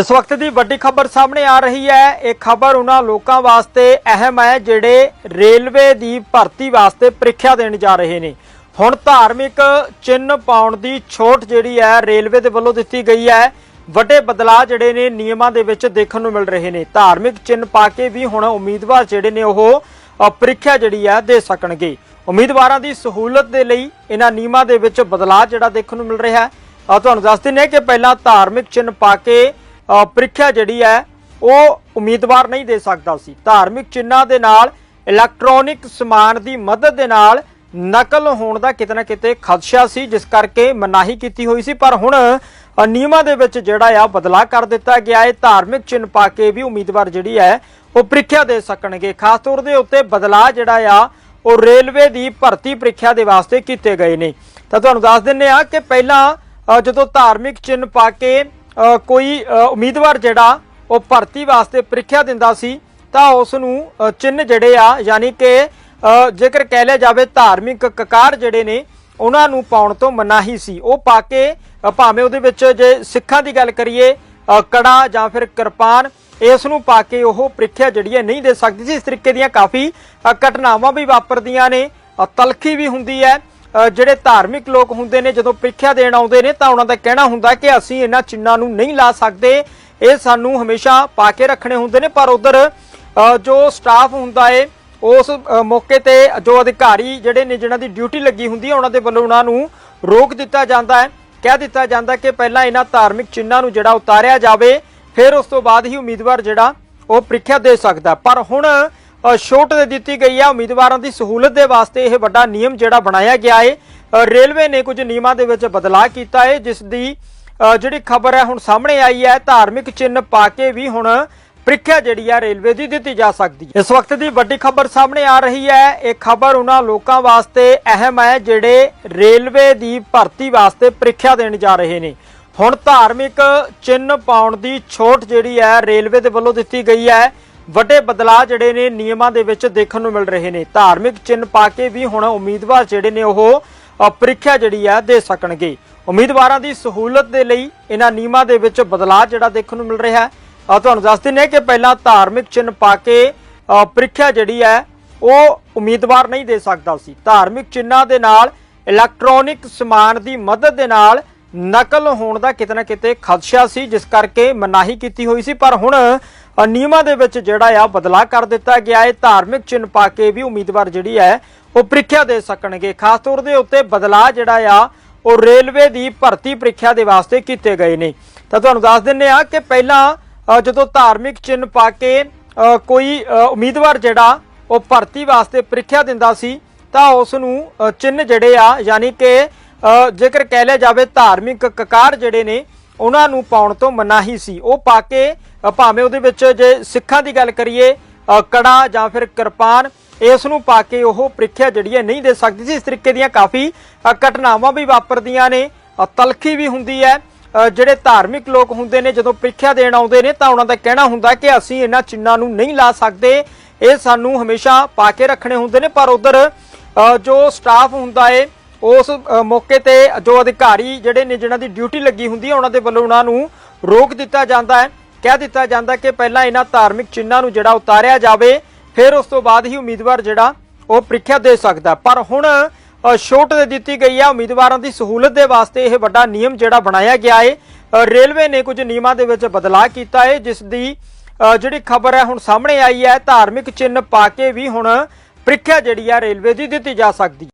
ਇਸ ਵਕਤ ਦੀ ਵੱਡੀ ਖਬਰ ਸਾਹਮਣੇ ਆ ਰਹੀ ਹੈ। ਇਹ ਖਬਰ ਉਹਨਾਂ ਲੋਕਾਂ ਵਾਸਤੇ ਅਹਿਮ ਹੈ ਜਿਹੜੇ ਰੇਲਵੇ ਦੀ ਭਰਤੀ ਵਾਸਤੇ ਪ੍ਰੀਖਿਆ ਦੇਣ ਜਾ ਰਹੇ ਨੇ। ਹੁਣ ਧਾਰਮਿਕ ਚਿੰਨ੍ਹ ਪਾਉਣ ਦੀ ਛੋਟ ਜਿਹੜੀ ਹੈ ਰੇਲਵੇ ਦੇ ਵੱਲੋਂ ਦਿੱਤੀ ਗਈ ਹੈ। ਵੱਡੇ ਬਦਲਾਅ ਜਿਹੜੇ ਨੇ ਨਿਯਮਾਂ ਦੇ ਵਿੱਚ ਦੇਖਣ ਨੂੰ ਮਿਲ ਰਹੇ ਨੇ। ਧਾਰਮਿਕ ਚਿੰਨ੍ਹ ਪਾ ਕੇ ਵੀ ਹੁਣ ਉਮੀਦਵਾਰ ਜਿਹੜੇ ਨੇ ਉਹ ਪ੍ਰੀਖਿਆ ਜਿਹੜੀ ਹੈ ਦੇ ਸਕਣਗੇ। ਉਮੀਦਵਾਰਾਂ ਦੀ ਸਹੂਲਤ ਦੇ ਲਈ ਇਹਨਾਂ ਨਿਯਮਾਂ ਦੇ ਵਿੱਚ ਬਦਲਾਅ ਜਿਹੜਾ ਦੇਖਣ ਨੂੰ ਮਿਲ ਰਿਹਾ ਹੈ। ਤੁਹਾਨੂੰ ਦੱਸ ਦਿੰਦੇ ਕਿ ਪਹਿਲਾਂ ਧਾਰਮਿਕ ਚਿੰਨ੍ਹ ਪਾ ਕੇ ਪ੍ਰੀਖਿਆ ਜਿਹੜੀ ਹੈ, ਉਹ ਉਮੀਦਵਾਰ ਨਹੀਂ ਦੇ ਸਕਦਾ ਸੀ। ਧਾਰਮਿਕ ਚਿੰਨਾਂ ਦੇ ਨਾਲ, ਇਲੈਕਟ੍ਰੋਨਿਕ ਸਮਾਨ ਦੀ ਮਦਦ ਦੇ ਨਾਲ ਨਕਲ ਹੋਣ ਦਾ ਕਿਤੇ ਨਾ ਕਿਤੇ ਖਦਸ਼ਾ ਸੀ, ਜਿਸ ਕਰਕੇ ਮਨਾਹੀ ਕੀਤੀ ਹੋਈ ਸੀ। ਪਰ ਹੁਣ ਨਿਯਮਾਂ ਦੇ ਵਿੱਚ ਜਿਹੜਾ ਆ, ਬਦਲਾਅ ਕਰ ਦਿੱਤਾ ਗਿਆ ਹੈ। ਧਾਰਮਿਕ ਚਿੰਨ੍ਹ ਪਾ ਕੇ ਵੀ ਉਮੀਦਵਾਰ ਜਿਹੜੀ ਹੈ, ਉਹ ਪ੍ਰੀਖਿਆ ਦੇ ਸਕਣਗੇ। ਖਾਸ ਤੌਰ ਦੇ ਉੱਤੇ ਬਦਲਾਅ ਜਿਹੜਾ ਆ, ਉਹ ਰੇਲਵੇ ਦੀ ਭਰਤੀ ਪ੍ਰੀਖਿਆ ਦੇ ਵਾਸਤੇ ਕੀਤੇ ਗਏ ਨੇ। ਤਾਂ ਤੁਹਾਨੂੰ ਦੱਸ ਦਿੰਨੇ ਆ ਕਿ ਪਹਿਲਾਂ ਜਦੋਂ ਧਾਰਮਿਕ ਚਿੰਨ੍ਹ ਪਾ ਕੇ ਕੋਈ ਉਮੀਦਵਾਰ ਜਿਹੜਾ ਉਹ ਭਰਤੀ ਵਾਸਤੇ ਪ੍ਰੀਖਿਆ ਦਿੰਦਾ ਸੀ ਤਾਂ ਉਸ ਨੂੰ ਅ, ਚਿੰਨ੍ਹ ਜਿਹੜੇ ਆ ਯਾਨੀ ਕਿ ਜੇਕਰ ਕਹਿ ਲਿਆ ਜਾਵੇ ਧਾਰਮਿਕ ਕਕਾਰ ਜਿਹੜੇ ਨੇ ਉਹਨਾਂ ਨੂੰ ਪਾਉਣ ਤੋਂ ਮਨਾਹੀ ਸੀ। ਉਹ ਪਾ ਕੇ ਭਾਵੇਂ ਉਹਦੇ ਵਿੱਚ ਜੇ ਸਿੱਖਾਂ ਦੀ ਗੱਲ ਕਰੀਏ ਕੜਾ ਜਾਂ ਫਿਰ ਕਿਰਪਾਨ ਇਸ ਨੂੰ ਪਾ ਕੇ ਉਹ ਪ੍ਰੀਖਿਆ ਜਿਹੜੀ ਹੈ ਨਹੀਂ ਦੇ ਸਕਦੀ ਸੀ। ਇਸ ਤਰੀਕੇ ਦੀਆਂ ਕਾਫੀ ਘਟਨਾਵਾਂ ਵੀ ਵਾਪਰਦੀਆਂ ਨੇ ਤਲਖੀ ਵੀ ਹੁੰਦੀ ਹੈ। ਜਿਹੜੇ ਧਾਰਮਿਕ ਲੋਕ ਹੁੰਦੇ ਨੇ, ਜਦੋਂ ਪ੍ਰੀਖਿਆ ਦੇਣ ਆਉਂਦੇ ਨੇ, ਤਾਂ ਉਹਨਾਂ ਦਾ ਕਹਿਣਾ ਹੁੰਦਾ ਕਿ ਅਸੀਂ ਇਹਨਾਂ ਚਿੰਨਾਂ ਨੂੰ ਨਹੀਂ ਲਾ ਸਕਦੇ। ਇਹ ਸਾਨੂੰ ਹਮੇਸ਼ਾ ਪਾ ਕੇ ਰੱਖਣੇ ਹੁੰਦੇ ਨੇ, ਪਰ ਉਧਰ ਜੋ ਸਟਾਫ ਹੁੰਦਾ ਏ, ਉਸ ਮੌਕੇ ਤੇ ਜੋ ਅਧਿਕਾਰੀ ਜਿਹੜੇ ਨੇ, ਜਿਨ੍ਹਾਂ ਦੀ ਡਿਊਟੀ ਲੱਗੀ ਹੁੰਦੀ ਹੈ ਉਹਨਾਂ ਦੇ ਵੱਲੋਂ ਉਹਨਾਂ ਨੂੰ ਰੋਕ ਦਿੱਤਾ ਜਾਂਦਾ ਹੈ ਕਹਿ ਦਿੱਤਾ ਜਾਂਦਾ ਕਿ ਪਹਿਲਾਂ ਇਹਨਾਂ ਧਾਰਮਿਕ ਚਿੰਨਾਂ ਨੂੰ ਜਿਹੜਾ ਉਤਾਰਿਆ ਜਾਵੇ, ਫਿਰ ਉਸ ਤੋਂ ਬਾਅਦ ਹੀ ਉਮੀਦਵਾਰ ਜਿਹੜਾ ਉਹ ਪ੍ਰੀਖਿਆ ਦੇ ਸਕਦਾ। ਪਰ ਹੁਣ ਛੋਟ ਦੇ ਦਿੱਤੀ ਗਈ ਹੈ ਉਮੀਦਵਾਰਾਂ ਦੀ ਸਹੂਲਤ ਦੇ ਵਾਸਤੇ ਇਹ ਵੱਡਾ ਨਿਯਮ ਜਿਹੜਾ ਬਣਾਇਆ ਗਿਆ ਹੈ ਰੇਲਵੇ ਨੇ ਕੁਝ ਨਿਯਮਾਂ ਦੇ ਵਿੱਚ ਬਦਲਾਅ ਕੀਤਾ ਹੈ ਜਿਸ ਦੀ ਜਿਹੜੀ ਖਬਰ ਹੈ ਹੁਣ ਸਾਹਮਣੇ ਆਈ ਹੈ। ਧਾਰਮਿਕ ਚਿੰਨ੍ਹ ਪਾ ਕੇ ਵੀ ਹੁਣ ਪ੍ਰੀਖਿਆ ਜਿਹੜੀ ਹੈ ਰੇਲਵੇ ਦੀ ਦਿੱਤੀ ਜਾ ਸਕਦੀ ਹੈ। ਇਸ ਵਕਤ ਦੀ ਵੱਡੀ ਖਬਰ ਸਾਹਮਣੇ ਆ ਰਹੀ ਹੈ। ਇਹ ਖਬਰ ਉਹਨਾਂ ਲੋਕਾਂ ਵਾਸਤੇ ਅਹਿਮ ਹੈ, ਜਿਹੜੇ ਰੇਲਵੇ ਦੀ ਭਰਤੀ ਵਾਸਤੇ ਪ੍ਰੀਖਿਆ ਦੇਣ ਜਾ ਰਹੇ ਨੇ। ਹੁਣ ਧਾਰਮਿਕ ਚਿੰਨ੍ਹ ਪਾਉਣ ਦੀ ਛੋਟ ਜਿਹੜੀ ਹੈ ਰੇਲਵੇ ਦੇ ਵੱਲੋਂ ਦਿੱਤੀ ਗਈ ਹੈ। ਵੱਡੇ ਬਦਲਾਅ ਜਿਹੜੇ ਨੇ ਨਿਯਮਾਂ ਦੇ ਵਿੱਚ ਦੇਖਣ ਨੂੰ ਮਿਲ ਰਹੇ ਨੇ। ਧਾਰਮਿਕ ਚਿੰਨ੍ਹ ਪਾ ਕੇ ਵੀ ਹੁਣ ਉਮੀਦਵਾਰ ਜਿਹੜੇ ਨੇ ਉਹ ਪ੍ਰੀਖਿਆ ਜਿਹੜੀ ਹੈ ਦੇ ਸਕਣਗੇ। ਉਮੀਦਵਾਰਾਂ ਦੀ ਸਹੂਲਤ ਦੇ ਲਈ ਇਹਨਾਂ ਨਿਯਮਾਂ ਦੇ ਵਿੱਚ ਬਦਲਾਅ ਜਿਹੜਾ ਦੇਖਣ ਨੂੰ ਮਿਲ ਰਿਹਾ ਹੈ। ਤੁਹਾਨੂੰ ਦੱਸ ਦਿੰਦੇ ਕਿ ਪਹਿਲਾਂ ਧਾਰਮਿਕ ਚਿੰਨ੍ਹ ਪਾ ਕੇ ਪ੍ਰੀਖਿਆ ਜਿਹੜੀ ਹੈ, ਉਹ ਉਮੀਦਵਾਰ ਨਹੀਂ ਦੇ ਸਕਦਾ ਸੀ। ਧਾਰਮਿਕ ਚਿੰਨਾਂ ਦੇ ਨਾਲ, ਇਲੈਕਟ੍ਰੋਨਿਕ ਸਮਾਨ ਦੀ ਮਦਦ ਦੇ ਨਾਲ ਨਕਲ ਹੋਣ ਦਾ ਕਿਤੇ ਨਾ ਕਿਤੇ ਖਦਸ਼ਾ ਸੀ, ਜਿਸ ਕਰਕੇ ਮਨਾਹੀ ਕੀਤੀ ਹੋਈ ਸੀ। ਪਰ ਹੁਣ ਨਿਯਮਾਂ ਦੇ ਵਿੱਚ ਜਿਹੜਾ ਆ ਬਦਲਾਅ ਕਰ ਦਿੱਤਾ ਗਿਆ ਹੈ। ਧਾਰਮਿਕ ਚਿੰਨ੍ਹ ਪਾ ਕੇ ਵੀ ਉਮੀਦਵਾਰ ਜਿਹੜੀ ਹੈ ਉਹ ਪ੍ਰੀਖਿਆ ਦੇ ਸਕਣਗੇ। ਖਾਸ ਤੌਰ ਦੇ ਉੱਤੇ ਬਦਲਾਅ ਜਿਹੜਾ ਆ ਉਹ ਰੇਲਵੇ ਦੀ ਭਰਤੀ ਪ੍ਰੀਖਿਆ ਦੇ ਵਾਸਤੇ ਕੀਤੇ ਗਏ ਨੇ। ਤਾਂ ਤੁਹਾਨੂੰ ਦੱਸ ਦਿੰਨੇ ਆ ਕਿ ਪਹਿਲਾਂ ਜਦੋਂ ਧਾਰਮਿਕ ਚਿੰਨ੍ਹ ਪਾ ਕੇ ਕੋਈ ਉਮੀਦਵਾਰ ਜਿਹੜਾ ਉਹ ਭਰਤੀ ਵਾਸਤੇ ਪ੍ਰੀਖਿਆ ਦਿੰਦਾ ਸੀ ਤਾਂ ਉਸ ਨੂੰ ਅ, ਚਿੰਨ੍ਹ ਜਿਹੜੇ ਆ ਯਾਨੀ ਕਿ ਜੇਕਰ ਕਹਿ ਲਿਆ ਜਾਵੇ ਧਾਰਮਿਕ ਕਕਾਰ ਜਿਹੜੇ ਨੇ ਉਹਨਾਂ ਨੂੰ ਪਾਉਣ ਤੋਂ ਮਨਾਹੀ ਸੀ। ਉਹ ਪਾ ਕੇ ਭਾਵੇਂ ਉਹਦੇ ਵਿੱਚ ਜੇ ਸਿੱਖਾਂ ਦੀ ਗੱਲ ਕਰੀਏ ਕੜਾ ਜਾਂ ਫਿਰ ਕਿਰਪਾਨ, ਇਸ ਨੂੰ ਪਾ ਕੇ ਉਹ ਪ੍ਰੀਖਿਆ ਜਿਹੜੀ ਹੈ ਨਹੀਂ ਦੇ ਸਕਦੀ ਸੀ। ਇਸ ਤਰੀਕੇ ਦੀਆਂ ਕਾਫੀ ਘਟਨਾਵਾਂ ਵੀ ਵਾਪਰਦੀਆਂ ਨੇ ਤਲਖੀ ਵੀ ਹੁੰਦੀ ਹੈ। ਜਿਹੜੇ ਧਾਰਮਿਕ ਲੋਕ ਹੁੰਦੇ ਨੇ, ਜਦੋਂ ਪ੍ਰੀਖਿਆ ਦੇਣ ਆਉਂਦੇ ਨੇ, ਤਾਂ ਉਹਨਾਂ ਦਾ ਕਹਿਣਾ ਹੁੰਦਾ ਕਿ ਅਸੀਂ ਇਹਨਾਂ ਚਿੰਨਾਂ ਨੂੰ ਨਹੀਂ ਲਾ ਸਕਦੇ। ਇਹ ਸਾਨੂੰ ਹਮੇਸ਼ਾ ਪਾ ਕੇ ਰੱਖਣੇ ਹੁੰਦੇ ਨੇ, ਪਰ ਉਧਰ ਜੋ ਸਟਾਫ ਹੁੰਦਾ ਏ ਉਸ ਮੌਕੇ ਤੇ ਜੋ ਅਧਿਕਾਰੀ ਜਿਹੜੇ ਨੇ, ਜਿਨ੍ਹਾਂ ਦੀ ਡਿਊਟੀ ਲੱਗੀ ਹੁੰਦੀ ਹੈ, ਉਹਨਾਂ ਦੇ ਵੱਲੋਂ ਉਹਨਾਂ ਨੂੰ ਰੋਕ ਦਿੱਤਾ ਜਾਂਦਾ ਹੈ। ਕਹਿ ਦਿੱਤਾ ਜਾਂਦਾ ਕਿ ਪਹਿਲਾਂ ਇਹਨਾਂ ਧਾਰਮਿਕ ਚਿੰਨ੍ਹਾਂ ਨੂੰ ਜਿਹੜਾ ਉਤਾਰਿਆ ਜਾਵੇ, ਫਿਰ ਉਸ ਤੋਂ ਬਾਅਦ ਹੀ ਉਮੀਦਵਾਰ ਜਿਹੜਾ ਉਹ ਪ੍ਰੀਖਿਆ ਦੇ ਸਕਦਾ ਪਰ ਹੁਣ ਛੋਟ ਦੇ ਦਿੱਤੀ ਗਈ ਹੈ ਉਮੀਦਵਾਰਾਂ ਦੀ ਸਹੂਲਤ ਦੇ ਵਾਸਤੇ ਇਹ ਵੱਡਾ ਨਿਯਮ ਜਿਹੜਾ ਬਣਾਇਆ ਗਿਆ ਹੈ ਰੇਲਵੇ ਨੇ ਕੁਝ ਨਿਯਮਾਂ ਦੇ ਵਿੱਚ ਬਦਲਾਅ ਕੀਤਾ ਹੈ ਜਿਸ ਦੀ ਜਿਹੜੀ ਖਬਰ ਹੈ, ਹੁਣ ਸਾਹਮਣੇ ਆਈ ਹੈ। ਧਾਰਮਿਕ ਚਿੰਨ੍ਹ ਪਾ ਕੇ ਵੀ ਹੁਣ ਪ੍ਰੀਖਿਆ ਜਿਹੜੀ ਹੈ ਰੇਲਵੇ ਦੀ ਦਿੱਤੀ ਜਾ ਸਕਦੀ ਹੈ।